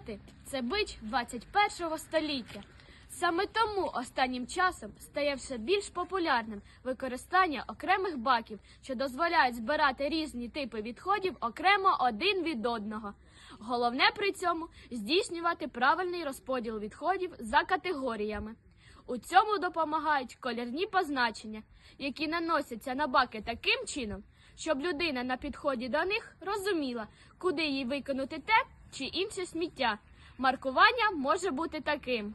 пакети це бич 21-го століття. Саме тому останнім часом стає все більш популярним використання окремих баків, що дозволяють збирати різні типи відходів окремо один від одного. Головне при цьому здійснювати правильний розподіл відходів за категоріями. У цьому допомагають колірні позначення, які наносяться на баки таким чином, щоб людина на підході до них розуміла, куди їй викинути те чи інше сміття. Маркування може бути таким: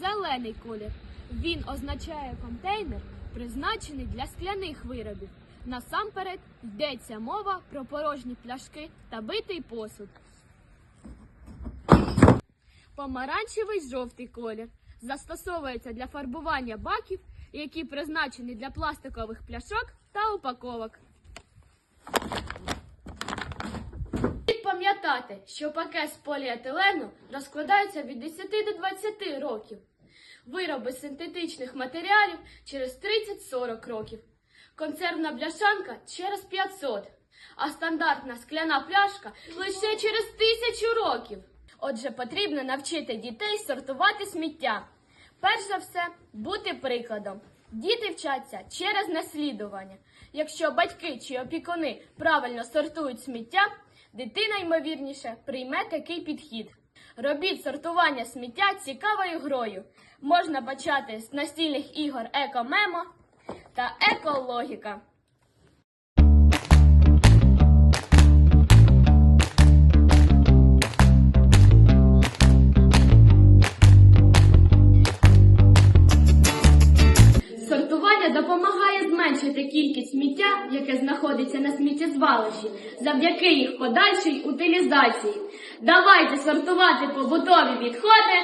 зелений колір. Він означає контейнер, призначений для скляних виробів. Насамперед йдеться мова про порожні пляшки та битий посуд. Помаранчевий жовтий колір застосовується для фарбування баків, які призначені для пластикових пляшок та упаковок. Пам'ятати, що пакет з поліетилену розкладається від 10 до 20 років. Вироби синтетичних матеріалів через 30-40 років. Консервна бляшанка через 500, а стандартна скляна пляшка лише через тисячу років. Отже, потрібно навчити дітей сортувати сміття. Перш за все, бути прикладом. Діти вчаться через наслідування. Якщо батьки чи опікуни правильно сортують сміття, дитина ймовірніше прийме такий підхід. Робіть сортування сміття цікавою грою. Можна почати з настільних ігор Екомемо та Екологіка. Зменшити кількість сміття, яке знаходиться на сміттєзвалищі, завдяки їх подальшій утилізації. Давайте сортувати побутові відходи.